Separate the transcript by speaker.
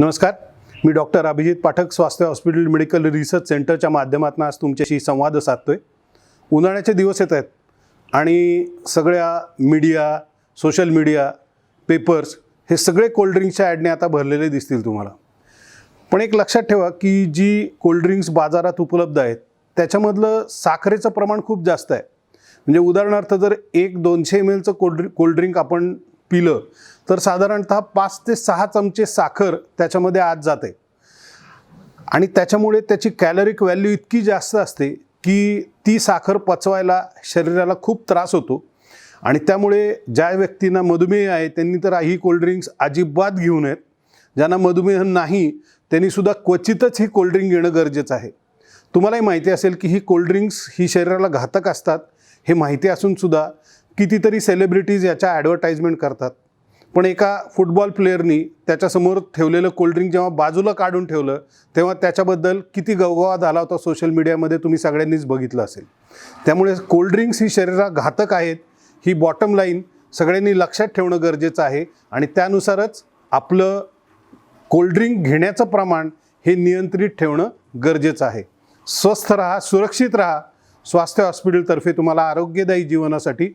Speaker 1: नमस्कार. मी डॉक्टर अभिजित पाठक स्वास्थ्य hospital medical research सेंटरच्या माध्यमातून आज तुमच्याशी संवाद साधतोय. उन्हाळ्याचे दिवस येत आहेत आणि सगळ्या मीडिया सोशल मीडिया पेपर्स हे सगळे कोल्ड्रिंक्सच्या ॲडने आता भरलेले दिसतील तुम्हाला. पण एक लक्षात ठेवा की जी कोल्ड्रिंक्स बाजारात उपलब्ध आहेत त्याच्यामधलं साखरेचं प्रमाण खूप जास्त आहे. म्हणजे उदाहरणार्थ जर एक दोनशे एम एलचं कोल्ड्रिंक कोल्ड्रिंक आपण पिलं. तर साधारणतः पाच ते सहा चमचे साखर त्याच्यामध्ये आत जाते. आणि त्याच्यामुळे त्याची कॅलरिक व्हॅल्यू इतकी जास्त असते की ती साखर पचवायला शरीराला खूप त्रास होतो. आणि त्यामुळे ज्या व्यक्तींना मधुमेह आहे त्यांनी तर ही कोल्ड्रिंक्स अजिबात घेऊ नयेत. ज्यांना मधुमेह नाही त्यांनीसुद्धा क्वचितच ही कोल्ड्रिंक घेणं गरजेचं आहे. तुम्हालाही माहिती असेल की ही कोल्ड्रिंक्स ही शरीराला घातक असतात. हे माहिती असून सुद्धा कितीतरी सेलिब्रिटीज याच्या ॲडव्हर्टाईजमेंट करतात. पण एका फुटबॉल प्लेअरनी त्याच्यासमोर ठेवलेलं कोल्ड्रिंक जेव्हा बाजूला काढून ठेवलं तेव्हा त्याच्याबद्दल किती गवगवा झाला होता सोशल मीडियामध्ये तुम्ही सगळ्यांनीच बघितलं असेल. त्यामुळे कोल्ड्रिंक्स ही शरीरा घातक आहेत ही बॉटम लाईन सगळ्यांनी लक्षात ठेवणं गरजेचं आहे आणि त्यानुसारच आपलं कोल्ड्रिंक घेण्याचं प्रमाण हे नियंत्रित ठेवणं गरजेचं आहे. स्वस्थ राहा सुरक्षित राहा. स्वास्थ्य हॉस्पिटलतर्फे तुम्हाला आरोग्यदायी जीवनासाठी